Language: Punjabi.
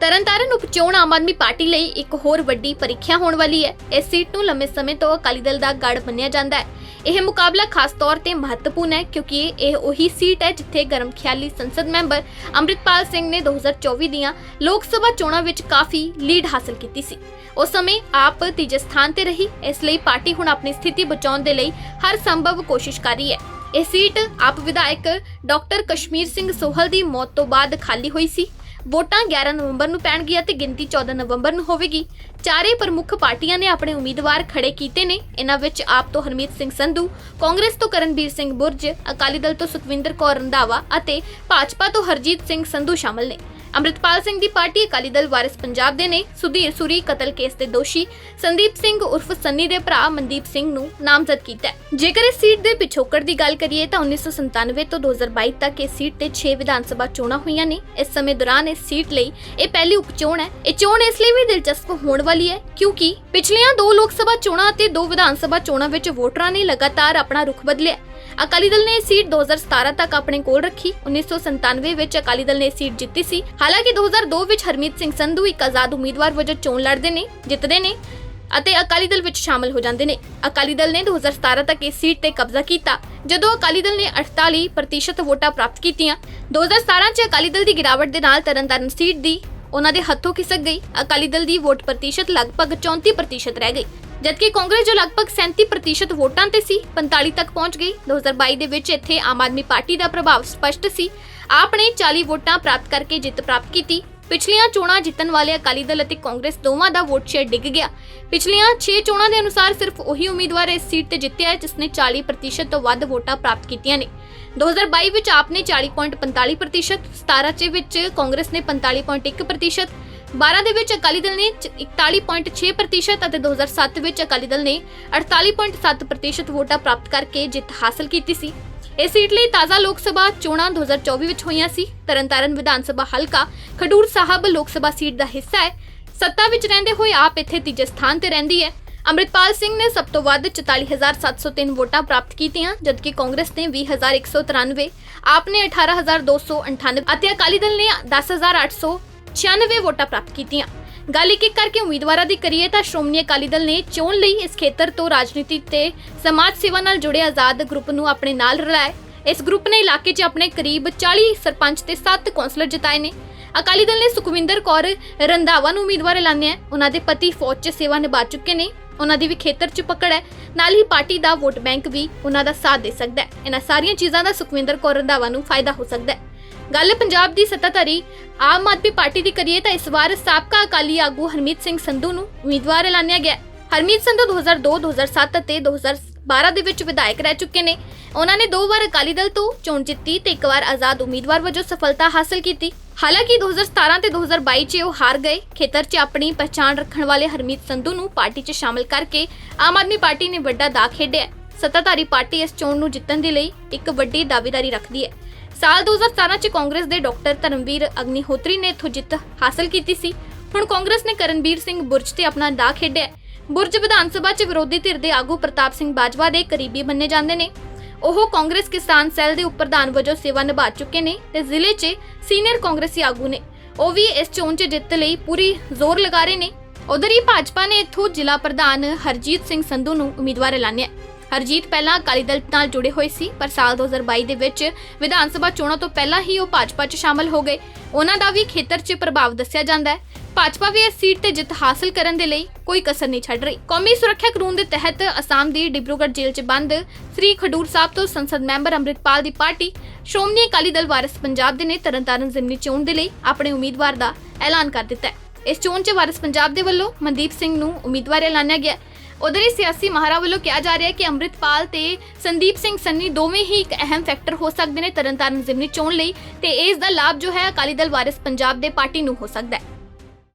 ਤਰਨਤਾਰਨ ਉਪਚੋਣ ਆਮ ਆਦਮੀ ਪਾਰਟੀ ਲਈ ਇੱਕ ਹੋਰ ਵੱਡੀ ਪ੍ਰੀਖਿਆ ਹੋਣ ਵਾਲੀ ਹੈ। ਇਸ ਸੀਟ ਨੂੰ ਲੰਮੇ ਸਮੇਂ ਤੋਂ ਅਕਾਲੀ ਦਲ ਦਾ ਗੜ ਮੰਨਿਆ ਜਾਂਦਾ ਹੈ। ਇਹ ਮੁਕਾਬਲਾ ਖਾਸ ਤੌਰ ਤੇ ਮਹੱਤਵਪੂਰਨ ਹੈ ਕਿਉਂਕਿ ਇਹ ਉਹੀ ਸੀਟ ਹੈ ਜਿੱਥੇ ਗਰਮ ਖਿਆਲੀ ਸੰਸਦ ਮੈਂਬਰ ਅੰਮ੍ਰਿਤਪਾਲ ਸਿੰਘ ਨੇ 2024 ਦੀਆਂ ਲੋਕ ਸਭਾ ਚੋਣਾਂ ਵਿੱਚ ਕਾਫੀ ਲੀਡ ਹਾਸਲ ਕੀਤੀ ਸੀ। ਉਸ ਸਮੇਂ ਆਪ ਤੀਜੇ ਸਥਾਨ ਤੇ ਰਹੀ। ਇਸ ਲਈ ਪਾਰਟੀ ਹੁਣ ਆਪਣੀ ਸਥਿਤੀ ਬਚਾਉਣ ਦੇ ਲਈ ਹਰ ਸੰਭਵ ਕੋਸ਼ਿਸ਼ ਕਰ ਰਹੀ ਹੈ। ਇਹ ਸੀਟ ਆਪ ਵਿਧਾਇਕ ਡਾਕਟਰ ਕਸ਼ਮੀਰ ਸਿੰਘ ਸੋਹਲ ਦੀ ਮੌਤ ਤੋਂ ਬਾਅਦ ਖਾਲੀ ਹੋਈ ਸੀ। ਵੋਟਾਂ 11 ਨਵੰਬਰ ਨੂੰ ਪੈਣਗੀਆਂ ਤੇ ਗਿਣਤੀ 14 ਨਵੰਬਰ ਨੂੰ ਹੋਵੇਗੀ। ਚਾਰੇ ਪ੍ਰਮੁੱਖ ਪਾਰਟੀਆਂ ਨੇ ਆਪਣੇ ਉਮੀਦਵਾਰ ਖੜੇ ਕੀਤੇ ਨੇ। ਇਹਨਾਂ ਵਿੱਚ ਆਪ ਤੋਂ ਹਰਮੀਤ ਸਿੰਘ ਸੰਧੂ, ਕਾਂਗਰਸ ਤੋਂ ਕਰਨਬੀਰ ਸਿੰਘ ਬੁਰਜ, ਅਕਾਲੀ ਦਲ ਤੋਂ ਸੁਖਵਿੰਦਰ ਕੌਰ ਰੰਧਾਵਾ ਅਤੇ ਭਾਜਪਾ ਤੋਂ ਹਰਜੀਤ ਸਿੰਘ ਸੰਧੂ ਸ਼ਾਮਲ ਨੇ। ਅੰਮ੍ਰਿਤਪਾਲ ਸਿੰਘ ਦੀ ਪਾਰਟੀ ਅਕਾਲੀ ਦਲ ਵਾਰਿਸ ਪੰਜਾਬ ਦੇ ਨੇ। ਸੁਧੀਰ ਸੂਰੀ ਕਤਲ ਕੇਸ ਦੇ ਦੋਸ਼ੀ ਸੰਦੀਪ ਸਿੰਘ ਉਰਫ ਸੰਨੀ ਦੇ ਭਰਾ ਮਨਦੀਪ ਸਿੰਘ ਨੂੰ ਨਾਮਜ਼ਦ ਕੀਤਾ ਹੈ। ਜੇਕਰ ਇਸ ਸੀਟ ਦੇ ਪਿਛੋਕੜ ਦੀ ਗੱਲ ਕਰੀਏ ਤਾਂ 1997 ਤੋਂ 2022 ਤੱਕ ਇਸ ਸੀਟ ਤੇ 6 ਵਿਧਾਨ ਸਭਾ ਚੋਣਾਂ ਹੋਈਆਂ ਨੇ। ਇਸ ਸਮੇਂ ਦੌਰਾਨ ਇਸ ਸੀਟ ਲਈ ਇਹ ਪਹਿਲੀ ਉਪਚੋਣ ਹੈ। ਇਹ ਚੋਣ ਇਸ ਲਈ ਵੀ ਦਿਲਚਸਪ ਹੋਣ ਵਾਲੀ ਹੈ ਕਿਉਂਕਿ ਪਿਛਲੀਆਂ ਦੋ ਲੋਕ ਸਭਾ ਚੋਣਾਂ ਅਤੇ ਦੋ ਵਿਧਾਨ ਸਭਾ ਚੋਣਾਂ ਵਿੱਚ ਵੋਟਰਾਂ ਨੇ ਲਗਾਤਾਰ ਆਪਣਾ ਰੁਖ ਬਦਲਿਆ ਅਕਾਲੀ ਦਲ ਨੇ ਇਹ ਸੀਟ 2017 ਤੱਕ ਆਪਣੇ ਕੋਲ ਰੱਖੀ। 1997 ਵਿੱਚ ਅਕਾਲੀ ਦਲ ਨੇ ਇਹ ਸੀਟ ਜਿੱਤੀ ਸੀ। ਹਾਲਾਂਕਿ 2002 ਵਿੱਚ ਹਰਮੀਤ ਸਿੰਘ ਸੰਧੂ ਇੱਕ ਆਜ਼ਾਦ ਉਮੀਦਵਾਰ ਵਜੋਂ ਚੋਣ ਲੜਦੇ ਨੇ, ਜਿੱਤਦੇ ਨੇ। ਅਤੇ ਅਕਾਲੀ ਦਲ ਵਿੱਚ ਸ਼ਾਮਲ ਹੋ ਜਾਂਦੇ ਨੇ। ਅਕਾਲੀ ਦਲ ਨੇ 2017 ਤੱਕ ਇਸ ਸੀਟ ਤੇ ਕਬਜ਼ਾ ਕੀਤਾ। ਜਦੋਂ ਅਕਾਲੀ ਦਲ ਨੇ 48% ਵੋਟਾਂ ਪ੍ਰਾਪਤ ਕੀਤੀਆਂ 2017 ਚ ਅਕਾਲੀ ਦਲ ਦੀ ਗਿਰਾਵਟ ਦੇ ਨਾਲ ਤਰਨਤਾਰਨ ਸੀਟ ਦੀ ਉਹਨਾਂ ਦੇ ਹੱਥੋਂ ਖਿਸਕ ਗਈ। ਅਕਾਲੀ ਦਲ ਦੀ ਵੋਟ ਪ੍ਰਤੀਸ਼ਤ ਲਗਭਗ 34% ਰਹਿ ਗਈ, ਜਦਕਿ ਕਾਂਗਰਸ ਜੋ ਲਗਭਗ 37% ਵੋਟਾਂ ਤੇ ਸੀ 45 ਤੱਕ ਪਹੁੰਚ ਗਈ। 2022 ਦੇ ਵਿੱਚ ਇੱਥੇ ਆਮ ਆਦਮੀ ਪਾਰਟੀ ਦਾ ਪ੍ਰਭਾਵ ਸਪਸ਼ਟ ਸੀ। ਆਪ ਨੇ 40 ਵੋਟਾਂ ਪ੍ਰਾਪਤ ਕਰਕੇ ਜਿੱਤ ਪ੍ਰਾਪਤ ਕੀਤੀ। ਪਿਛਲੀਆਂ ਚੋਣਾਂ ਜਿੱਤਣ ਵਾਲੇ ਅਕਾਲੀ ਦਲ ਅਤੇ ਕਾਂਗਰਸ ਦੋਵਾਂ ਦਾ ਵੋਟ ਸ਼ੇਅਰ ਡਿੱਗ ਗਿਆ। ਪਿਛਲੀਆਂ 6 ਚੋਣਾਂ ਦੇ ਅਨੁਸਾਰ ਸਿਰਫ ਉਹੀ ਉਮੀਦਵਾਰ ਇਸ ਸੀਟ ਤੇ ਜਿੱਤਿਆ ਹੈ, ਜਿਸ ਨੇ 40% ਤੋਂ ਵੱਧ ਵੋਟਾਂ ਪ੍ਰਾਪਤ ਕੀਤੀਆਂ ਨੇ। 2022 ਵਿੱਚ ਆਪ ਨੇ 40.45% 17 ਚ ਵਿੱਚ ਕਾਂਗਰਸ ਨੇ 45.1% 12 ਦੇ ਵਿੱਚ ਅਕਾਲੀ ਦਲ ਨੇ ਚ- 41.6% ਅਤੇ 2007 ਵਿੱਚ ਅਕਾਲੀ ਦਲ ਨੇ 48.7% ਵੋਟਾਂ ਪ੍ਰਾਪਤ ਕਰਕੇ ਜਿੱਤ ਹਾਸਲ ਕੀਤੀ ਸੀ। ਇਸ ਸੀਟ ਲਈ ਤਾਜ਼ਾ ਲੋਕ ਸਭਾ ਚੋਣਾਂ 2024 ਵਿੱਚ ਹੋਈਆਂ ਸੀ। ਤਰਨਤਾਰਨ ਵਿਧਾਨ ਸਭਾ ਹਲਕਾ ਖਡੂਰ ਸਾਹਿਬ ਲੋਕ ਸਭਾ ਸੀਟ ਦਾ ਹਿੱਸਾ ਹੈ। ਸੱਤਾ ਵਿੱਚ ਰਹਿੰਦੇ ਹੋਏ ਆਪ ਇੱਥੇ ਤੀਜੇ ਸਥਾਨ ਤੇ ਰਹਿੰਦੀ ਹੈ। ਅੰਮ੍ਰਿਤਪਾਲ ਸਿੰਘ ਨੇ ਸਭ ਤੋਂ ਵੱਧ 44703 ਵੋਟਾਂ ਪ੍ਰਾਪਤ ਕੀਤੀਆਂ, ਜਦਕਿ ਕਾਂਗਰਸ ਨੇ 20193 ਆਪ ਨੇ 18298 ਅਤੇ ਅਕਾਲੀ ਦਲ ਨੇ 10896 ਵੋਟਾਂ ਪ੍ਰਾਪਤ ਕੀਤੀਆਂ। ਗੱਲ ਇੱਕ ਇੱਕ ਕਰਕੇ ਉਮੀਦਵਾਰਾਂ ਦੀ ਕਰੀਏ ਤਾਂ ਸ਼੍ਰੋਮਣੀ ਅਕਾਲੀ ਦਲ ਨੇ ਚੋਣ ਲਈ ਇਸ ਖੇਤਰ ਤੋਂ ਰਾਜਨੀਤੀ ਤੇ ਸਮਾਜ ਸੇਵਾ ਨਾਲ ਜੁੜੇ ਆਜ਼ਾਦ ਗਰੁੱਪ ਨੂੰ ਆਪਣੇ ਨਾਲ ਰਲਾਇਆ ਇਸ ਗਰੁੱਪ ਨੇ ਇਲਾਕੇ 'ਚ ਆਪਣੇ ਕਰੀਬ 40 ਸਰਪੰਚ ਤੇ 7 ਕੌਂਸਲਰ ਜਿਤਾਏ ਨੇ। ਅਕਾਲੀ ਦਲ ਨੇ ਸੁਖਵਿੰਦਰ ਕੌਰ ਰੰਧਾਵਾ ਨੂੰ ਉਮੀਦਵਾਰ ਐਲਾਨਿਆ ਉਹਨਾਂ ਦੇ ਪਤੀ ਫੌਜ 'ਚ ਸੇਵਾ ਨਿਭਾ ਚੁੱਕੇ ਨੇ। ਉਹਨਾਂ ਦੀ ਵੀ ਖੇਤਰ 'ਚ ਪਕੜ ਹੈ। ਨਾਲ ਹੀ ਪਾਰਟੀ ਦਾ ਵੋਟ ਬੈਂਕ ਵੀ ਉਹਨਾਂ ਦਾ ਸਾਥ ਦੇ ਸਕਦਾ ਹੈ। ਇਹਨਾਂ ਸਾਰੀਆਂ ਚੀਜ਼ਾਂ ਦਾ ਸੁਖਵਿੰਦਰ ਕੌਰ ਰੰਧਾਵਾ ਨੂੰ ਫਾਇਦਾ ਹੋ ਸਕਦਾ ਹੈ। ਗੱਲ ਪੰਜਾਬ ਦੀ ਸੱਤਾਧਾਰੀ ਆਮ ਆਦਮੀ ਪਾਰਟੀ ਦੀ ਕਰੀਏ ਤਾਂ ਇਸ ਵਾਰ ਸਾਬਕਾ ਅਕਾਲੀ ਆਗੂ ਹਰਮੀਤ ਸਿੰਘ ਸੰਧੂ ਨੂੰ ਉਮੀਦਵਾਰ ਐਲਾਨਿਆ ਗਿਆ ਹੈ। ਹਰਮੀਤ ਸੰਧੂ 2002 2007 ਅਤੇ 2012 ਦੇ ਵਿੱਚ ਵਿਧਾਇਕ ਰਹਿ ਚੁੱਕੇ ਨੇ। ਉਹਨਾਂ ਨੇ ਦੋ ਵਾਰ ਅਕਾਲੀ ਦਲ ਤੋਂ ਚੋਣ ਜਿੱਤੀ ਤੇ ਇੱਕ ਵਾਰ ਆਜ਼ਾਦ ਉਮੀਦਵਾਰ ਵਜੋਂ ਸਫਲਤਾ ਹਾਸਲ ਕੀਤੀ। ਹਾਲਾਂਕਿ 2017 ਤੇ 2022 ਚ ਉਹ ਹਾਰ ਗਏ। ਖੇਤਰ 'ਚ ਆਪਣੀ ਪਛਾਣ ਰੱਖਣ ਵਾਲੇ ਹਰਮੀਤ ਸੰਧੂ ਨੂੰ ਪਾਰਟੀ 'ਚ ਸ਼ਾਮਲ ਕਰਕੇ ਆਮ ਆਦਮੀ ਪਾਰਟੀ ਨੇ ਵੱਡਾ ਦਾਅ ਖੇਡਿਆ ਸੱਤਾਧਾਰੀ ਪਾਰਟੀ ਇਸ ਚੋਣ ਨੂੰ ਜਿੱਤਣ ਦੇ ਲਈ ਇੱਕ ਵੱਡੀ ਦਾਅਵੇਦਾਰੀ ਰੱਖਦੀ ਹੈ। ਸਾਲ 2017 ਚ ਕਾਂਗਰਸ ਦੇ ਡਾਕਟਰ ਧਰਮਵੀਰ ਅਗਨੀਹੋਤਰੀ ਨੇ ਇੱਥੋਂ ਜਿੱਤ ਹਾਸਲ ਕੀਤੀ ਸੀ। ਹੁਣ ਕਾਂਗਰਸ ਨੇ ਕਰਨਬੀਰ ਸਿੰਘ ਬੁਰਜ ਤੇ ਆਪਣਾ ਦਾਅ ਖੇਡਿਆ ਬੁਰਜ ਵਿਧਾਨ ਸਭਾ 'ਚ ਵਿਰੋਧੀ ਧਿਰ ਦੇ ਆਗੂ ਪ੍ਰਤਾਪ ਸਿੰਘ ਬਾਜਵਾ ਦੇ ਕਰੀਬੀ ਮੰਨੇ ਜਾਂਦੇ ਨੇ। ਉਹ ਕਾਂਗਰਸ ਕਿਸਾਨ ਸੈੱਲ ਦੇ ਉਪ ਪ੍ਰਧਾਨ ਵਜੋਂ ਸੇਵਾ ਨਿਭਾ ਚੁੱਕੇ ਨੇ ਤੇ ਜ਼ਿਲ੍ਹੇ 'ਚ ਸੀਨੀਅਰ ਕਾਂਗਰਸੀ ਆਗੂ ਨੇ। ਉਹ ਵੀ ਇਸ ਚੋਣ 'ਚ ਜਿੱਤ ਲਈ ਪੂਰੀ ਜ਼ੋਰ ਲਗਾ ਰਹੇ ਨੇ। ਉਧਰ ਹੀ ਭਾਜਪਾ ਨੇ ਇੱਥੋਂ ਜ਼ਿਲ੍ਹਾ ਪ੍ਰਧਾਨ ਹਰਜੀਤ ਸਿੰਘ ਸੰਧੂ ਨੂੰ ਉਮੀਦਵਾਰ ਐਲਾਨਿਆ। ਹਰਜੀਤ ਪਹਿਲਾਂ ਅਕਾਲੀ ਦਲ ਨਾਲ ਜੁੜੇ ਹੋਏ ਸੀ, ਪਰ ਸਾਲ 2022 ਦੇ ਵਿੱਚ ਵਿਧਾਨ ਸਭਾ ਚੋਣਾਂ ਤੋਂ ਪਹਿਲਾਂ ਹੀ ਉਹ ਭਾਜਪਾ 'ਚ ਸ਼ਾਮਲ ਹੋ ਗਏ। ਉਹਨਾਂ ਦਾ ਵੀ ਖੇਤਰ 'ਚ ਪ੍ਰਭਾਵ ਦੱਸਿਆ ਜਾਂਦਾ ਹੈ। ਭਾਜਪਾ ਵੀ ਇਸ ਸੀਟ ਤੇ ਜਿੱਤ ਹਾਸਲ ਕਰਨ ਦੇ ਲਈ ਕੋਈ ਕਸਰ ਨਹੀਂ ਛੱਡ ਰਹੀ। ਕੌਮੀ ਸੁਰੱਖਿਆ ਕਾਨੂੰਨ ਦੇ ਤਹਿਤ ਅਸਾਮ ਦੀ ਡਿਬਰੂਗੜ੍ਹ ਜੇਲ੍ਹ 'ਚ ਬੰਦ ਸ੍ਰੀ ਖਡੂਰ ਸਾਹਿਬ ਤੋਂ ਸੰਸਦ ਮੈਂਬਰ ਅੰਮ੍ਰਿਤਪਾਲ ਦੀ ਪਾਰਟੀ, ਸ਼੍ਰੋਮਣੀ ਅਕਾਲੀ ਦਲ ਵਾਰਿਸ ਪੰਜਾਬ ਦੇ ਨੇ ਤਰਨਤਾਰਨ ਜ਼ਿਮਨੀ ਚੋਣ ਦੇ ਲਈ ਆਪਣੇ ਉਮੀਦਵਾਰ ਦਾ ਐਲਾਨ ਕਰ ਦਿੱਤਾ ਹੈ। ਇਸ ਚੋਣ 'ਚ ਵਾਰਿਸ ਪੰਜਾਬ ਦੇ ਵੱਲੋਂ ਮਨਦੀਪ ਸਿੰਘ ਨੂੰ ਉਮੀਦਵਾਰ ਐਲਾਨਿਆ ਗਿਆ ਉਧਰ ਹੀ ਸਿਆਸੀ ਮਾਹਰਾਂ ਵੱਲੋਂ ਕਿਹਾ ਜਾ ਰਿਹਾ ਹੈ ਕਿ ਅੰਮ੍ਰਿਤਪਾਲ ਤੇ ਸੰਦੀਪ ਸਿੰਘ ਸੰਨੀ ਦੋਵੇਂ ਹੀ ਇੱਕ ਅਹਿਮ ਫੈਕਟਰ ਹੋ ਸਕਦੇ ਨੇ ਤਰਨਤਾਰਨ ਜ਼ਿਮਨੀ ਚੋਣ ਲਈ ਤੇ ਇਸ ਦਾ ਲਾਭ ਜੋ ਹੈ ਅਕਾਲੀ ਦਲ ਵਾਰਿਸ ਪੰਜਾਬ ਦੇ ਪਾਰਟੀ ਨੂੰ ਹੋ ਸਕਦਾ ਹੈ।